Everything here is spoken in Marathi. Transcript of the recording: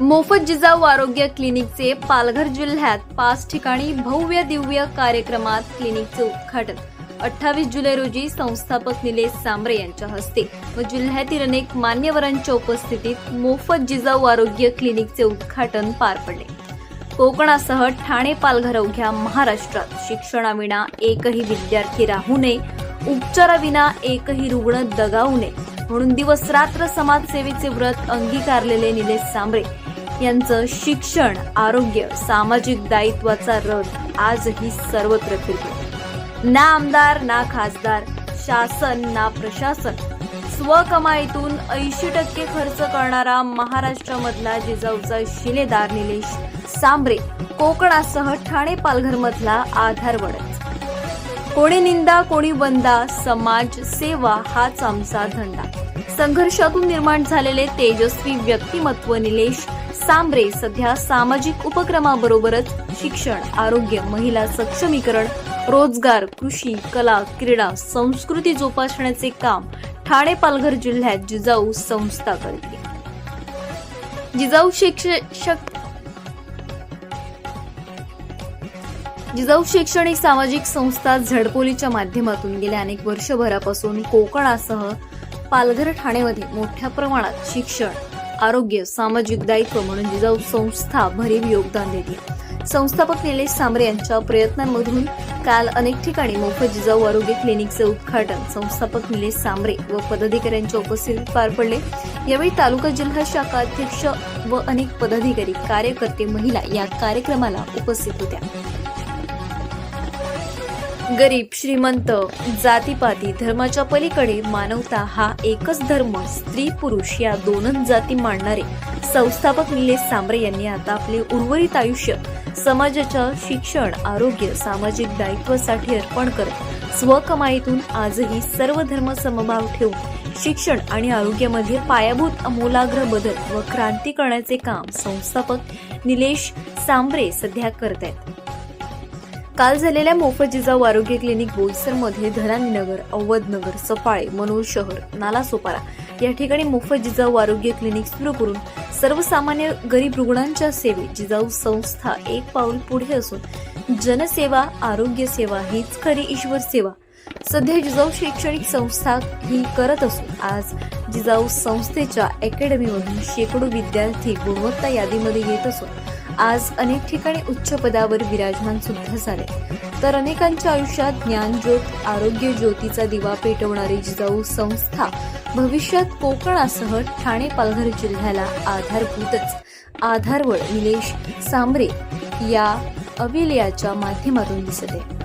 मोफत जिजाऊ आरोग्य क्लिनिकचे पालघर जिल्ह्यात पाच ठिकाणी भव्य दिव्य कार्यक्रमात क्लिनिकचे उद्घाटन. अठ्ठावीस जुलै रोजी संस्थापक निलेश सांबरे यांच्या हस्ते व जिल्ह्यातील अनेक मान्यवरांच्या उपस्थितीत मोफत जिजाऊ आरोग्य क्लिनिकचे उद्घाटन पार पडले. कोकणासह ठाणे पालघर अवघ्या महाराष्ट्रात शिक्षणाविना एकही विद्यार्थी राहू नये उपचाराविना एकही रुग्ण दगावू नये म्हणून दिवस रात्र समाजसेवेचे व्रत अंगीकारलेले निलेश सांबरे यांचं शिक्षण आरोग्य सामाजिक दायित्वाचा रथ आजही सर्वत्र फिरतो. ना आमदार ना खासदार शासन ना प्रशासन. स्वकमाईतून ऐंशी टक्के खर्च करणारा महाराष्ट्रामधला जिजाऊचा शिलेदार निलेश सांबरे कोकणासह ठाणे पालघरमधला आधारवडच कोणी निंदा कोणी वंदा समाज सेवा हाच आमचा धंदा. संघर्षातून निर्माण झालेले तेजस्वी व्यक्तिमत्व निलेश सांबरे सध्या सामाजिक उपक्रमाबरोबरच शिक्षण आरोग्य महिला सक्षमीकरण रोजगार कृषी कला क्रीडा संस्कृती जोपासण्याचे काम ठाणे पालघर जिल्ह्यात जिजाऊ संस्था करते. जिजाऊ शिक्षक जिजाऊ शैक्षणिक सामाजिक संस्था झडपोलीच्या माध्यमातून गेल्या अनेक वर्षभरापासून कोकणासह पालघर ठाणेमध्ये मोठ्या प्रमाणात शिक्षण आरोग्य सामाजिक दायित्व म्हणून जिजाऊ संस्था भरीव योगदान देते. संस्थापक निलेश सांबरे यांच्या प्रयत्नांमधून काल अनेक ठिकाणी मोफत जिजाऊ आरोग्य क्लिनिकचे उद्घाटन संस्थापक निलेश सांबरे व पदाधिकाऱ्यांच्या उपस्थितीत पार पडले. यावेळी तालुका जिल्हा शाखा अध्यक्ष व अनेक पदाधिकारी कार्यकर्ते महिला या कार्यक्रमाला उपस्थित होत्या. गरीब श्रीमंत जातीपाती धर्माच्या पलीकडे मानवता हा एकच धर्म. स्त्री पुरुष या दोनच जाती मांडणारे संस्थापक निलेश सांबरे यांनी आता आपले उर्वरित आयुष्य समाजाच्या शिक्षण आरोग्य सामाजिक दायित्वासाठी अर्पण करत स्वकमाईतून आजही सर्व धर्म समभाव ठेवून शिक्षण आणि आरोग्यामध्ये पायाभूत अमूलाग्र बदल व क्रांती करण्याचे काम संस्थापक निलेश सांबरे सध्या करत आहेत काल झालेल्या मोफत जिजाऊ आरोग्य क्लिनिक बोईसरमध्ये धनानीनगर अवधनगर सफाळे मनोर शहर नालासोपारा या ठिकाणी मोफत जिजाऊ आरोग्य क्लिनिक सुरू करून सर्वसामान्य गरीब रुग्णांच्या सेवेत जिजाऊ संस्था एक पाऊल पुढे असून जनसेवा आरोग्य सेवा हीच खरी ईश्वर सेवा. सध्या जिजाऊ शैक्षणिक संस्था ही करत असून आज जिजाऊ संस्थेच्या अकॅडमीमधून शेकडो विद्यार्थी गुणवत्ता यादीमध्ये येत असून आज अनेक ठिकाणी उच्च पदावर विराजमान सुद्धा झाले. तर अनेकांच्या आयुष्यात ज्ञानज्योत आरोग्य ज्योतीचा दिवा पेटवणारी जिजाऊ संस्था भविष्यात कोकणासह ठाणे पालघर जिल्ह्याला आधारभूतच. आधारवळ निलेश सांबरे या अविलयाच्या माध्यमातून दिसत. आहे